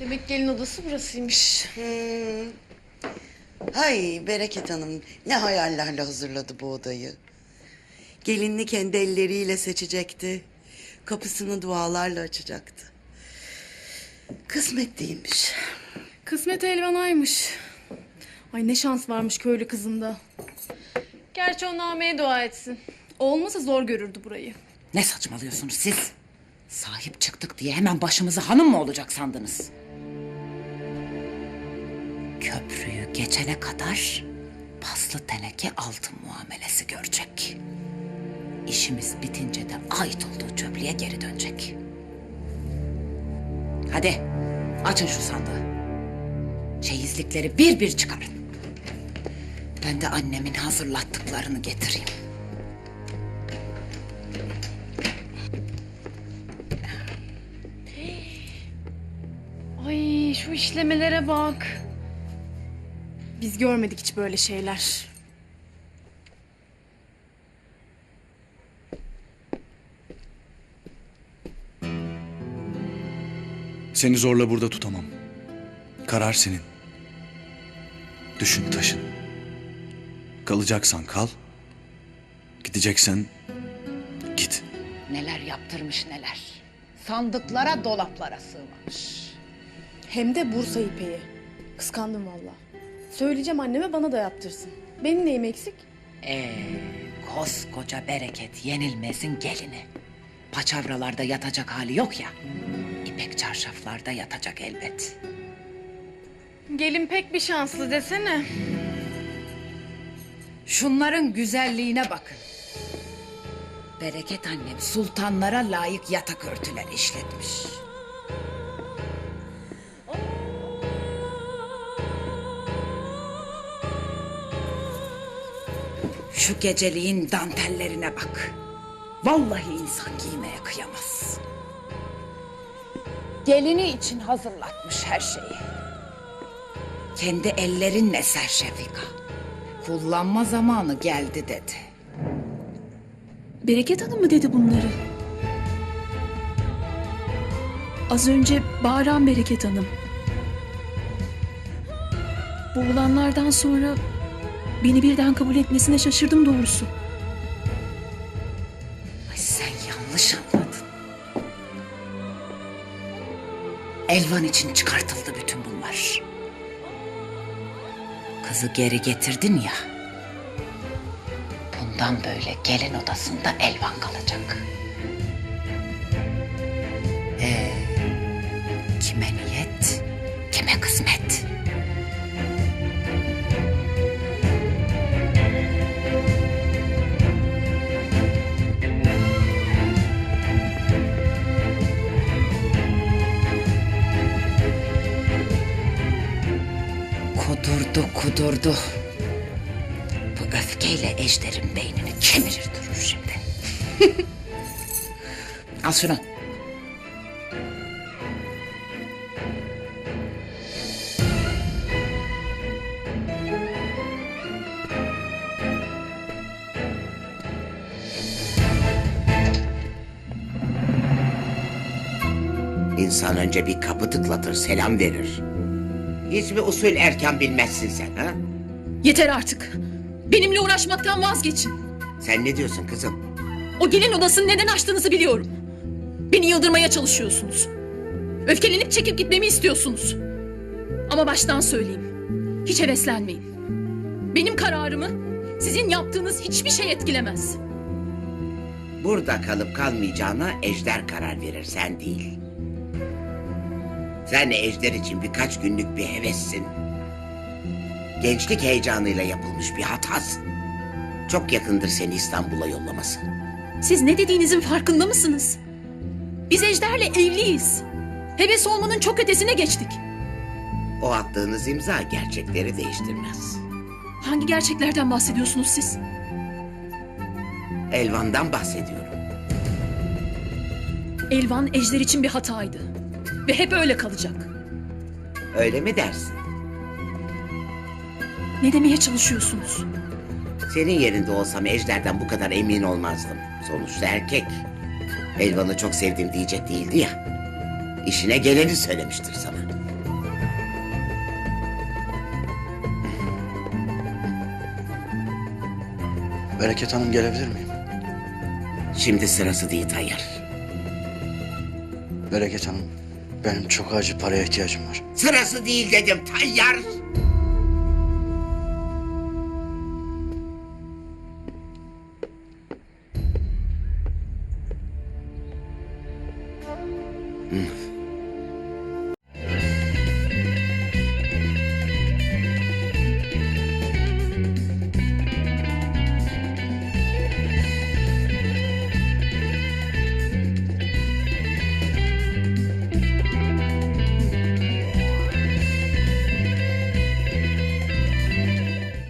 Demek gelin odası burasıymış. Hmm. Hay Bereket Hanım ne hayallerle hazırladı bu odayı. Gelinini kendi elleriyle seçecekti. Kapısını dualarla açacaktı. Kısmet değilmiş. Kısmet elvanaymış. Ay ne şans varmış köylü kızında. Gerçi o nameye dua etsin. Olmasa zor görürdü burayı. Ne saçmalıyorsunuz siz? Sahip çıktık diye hemen başımıza hanım mı olacak sandınız? Geçene kadar paslı teneke altın muamelesi görecek. İşimiz bitince de ait olduğu çöplüğe geri dönecek. Hadi açın şu sandığı. Çeyizlikleri bir bir çıkarın. Ben de annemin hazırlattıklarını getireyim. Ay şu işlemelere bak. Biz görmedik hiç böyle şeyler. Seni zorla burada tutamam. Karar senin. Düşün taşın. Kalacaksan kal. Gideceksen git. Neler yaptırmış neler. Sandıklara dolaplara sığmamış. Hem de Bursa ipeği. Kıskandım valla. Söyleyeceğim anneme bana da yaptırsın. Benim neyim eksik? Ee, koskoca bereket yenilmezin gelini. Paçavralarda yatacak hali yok ya. İpek çarşaflarda yatacak elbet. Gelin pek bir şanslı desene. Şunların güzelliğine bakın. Bereket annem sultanlara layık yatak örtüler işletmiş. Şu geceliğin dantellerine bak. Vallahi insan giymeye kıyamaz. Gelini için hazırlatmış her şeyi. Kendi ellerinle ser Şefika. Kullanma zamanı geldi dedi. Bereket Hanım mı dedi bunları? Az önce bağıran Bereket Hanım. Bu olanlardan sonra beni birden kabul etmesine şaşırdım doğrusu. Ay sen yanlış anladın. Elvan için çıkartıldı bütün bunlar. Kızı geri getirdin ya. Bundan böyle gelin odasında Elvan kalacak. Ee, Kudurdu kudurdu. Bu öfkeyle ejderin beynini kemirir durur şimdi. Al şunu. İnsan önce bir kapı tıklatır, selam verir. Hiç mi usul erken bilmezsin sen ha? Yeter artık. Benimle uğraşmaktan vazgeçin. Sen ne diyorsun kızım? O gelin odasını neden açtığınızı biliyorum. Beni yıldırmaya çalışıyorsunuz. Öfkelenip çekip gitmemi istiyorsunuz. Ama baştan söyleyeyim. Hiç heveslenmeyin. Benim kararımı sizin yaptığınız hiçbir şey etkilemez. Burada kalıp kalmayacağına Ejder karar verir, sen değil. Sen Ejder için birkaç günlük bir hevessin. Gençlik heyecanıyla yapılmış bir hatasın. Çok yakındır seni İstanbul'a yollaması. Siz ne dediğinizin farkında mısınız? Biz Ejder'le evliyiz. Heves olmanın çok ötesine geçtik. O attığınız imza gerçekleri değiştirmez. Hangi gerçeklerden bahsediyorsunuz siz? Elvan'dan bahsediyorum. Elvan Ejder için bir hataydı ve hep öyle kalacak. Öyle mi dersin? Ne demeye çalışıyorsunuz? Senin yerinde olsam Ejder'den bu kadar emin olmazdım. Sonuçta erkek. Elvan'ı çok sevdim diyecek değildi ya. İşine geleni söylemiştir sana. Bereket Hanım gelebilir miyim? Şimdi sırası değil Tayyar. Bereket Hanım benim çok acil paraya ihtiyacım var. Sırası değil dedim tayyar. Hmm.